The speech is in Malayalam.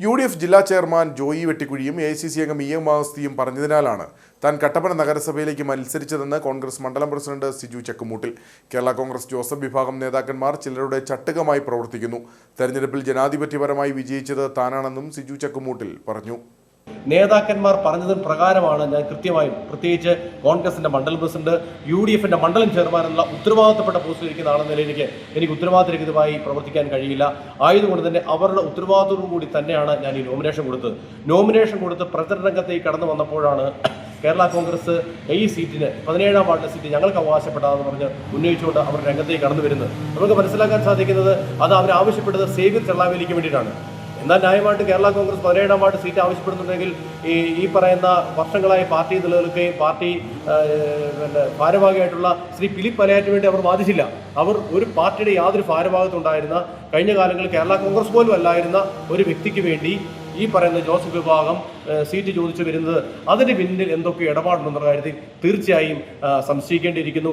യു ഡി എഫ് ജില്ലാ ചെയർമാൻ ജോയി വെട്ടിക്കുഴിയും എ ഐ സി സി അംഗം ഇ എം മാസ്തിയും പറഞ്ഞതിനാലാണ് താൻ കട്ടപ്പന നഗരസഭയിലേക്ക് മത്സരിച്ചതെന്ന് കോൺഗ്രസ് മണ്ഡലം പ്രസിഡന്റ് സിജു ചെക്കുമൂട്ടിൽ. കേരള കോൺഗ്രസ് ജോസഫ് വിഭാഗം നേതാക്കന്മാർ ചിലരുടെ ചട്ടുകമായി പ്രവർത്തിക്കുന്നു. തെരഞ്ഞെടുപ്പിൽ ജനാധിപത്യപരമായി വിജയിച്ചത് താനാണെന്നും സിജു ചെക്കുമൂട്ടിൽ പറഞ്ഞു. നേതാക്കന്മാർ പറഞ്ഞതിന് പ്രകാരമാണ്. ഞാൻ കൃത്യമായും പ്രത്യേകിച്ച് കോൺഗ്രസിന്റെ മണ്ഡലം പ്രസിഡന്റ് യു ഡി എഫിന്റെ മണ്ഡലം ചെയർമാൻ എന്നുള്ള ഉത്തരവാദിത്തപ്പെട്ട പോസ്റ്റിൽ ഇരിക്കുന്ന ആളെന്ന നിലയിൽ എനിക്ക് എനിക്ക് ഉത്തരവാദിത്തരഹിതമായി പ്രവർത്തിക്കാൻ കഴിയില്ല. ആയതുകൊണ്ട് തന്നെ അവരുടെ ഉത്തരവാദിത്തവും കൂടി തന്നെയാണ് ഞാൻ ഈ നോമിനേഷൻ കൊടുത്തത്. നോമിനേഷൻ കൊടുത്ത് പ്രചരണ രംഗത്തേക്ക് കടന്നു വന്നപ്പോഴാണ് കേരള കോൺഗ്രസ് ഈ സീറ്റിന് പതിനേഴാം വാർഡിലെ സീറ്റ് ഞങ്ങൾക്ക് അവകാശപ്പെട്ടതെന്ന് പറഞ്ഞ് ഉന്നയിച്ചുകൊണ്ട് അവർ രംഗത്തേക്ക് കടന്നു വരുന്നത്. നമുക്ക് മനസ്സിലാക്കാൻ സാധിക്കുന്നത് അത് അവർ ആവശ്യപ്പെട്ടത് സേവ്യർ ചെള്ളാവേലിക്ക് വേണ്ടിയിട്ടാണ്. എന്നാൽ ന്യായമായിട്ട് കേരള കോൺഗ്രസ് പതിനേഴാം വാർഡ് സീറ്റ് ആവശ്യപ്പെടുന്നുണ്ടെങ്കിൽ ഈ ഈ പറയുന്ന വർഷങ്ങളായി പാർട്ടി നിലനിൽക്കുകയും പാർട്ടി പിന്നെ ഭാരവാഹിയായിട്ടുള്ള ശ്രീ ഫിലിപ്പ് മലയാറ്റിന് വേണ്ടി അവർ വാദിച്ചില്ല. അവർ ഒരു പാർട്ടിയുടെ യാതൊരു ഭാരഭാഗത്തുണ്ടായിരുന്ന കഴിഞ്ഞ കാലങ്ങളിൽ കേരള കോൺഗ്രസ് പോലും അല്ലായിരുന്ന ഒരു വ്യക്തിക്ക് വേണ്ടി ഈ പറയുന്ന ജോസഫ് വിഭാഗം സീറ്റ് ചോദിച്ചു വരുന്നത് അതിന് പിന്നിൽ എന്തൊക്കെ ഇടപാടുണ്ടെന്നുള്ള കാര്യത്തിൽ തീർച്ചയായും സംശയിക്കേണ്ടിയിരിക്കുന്നു.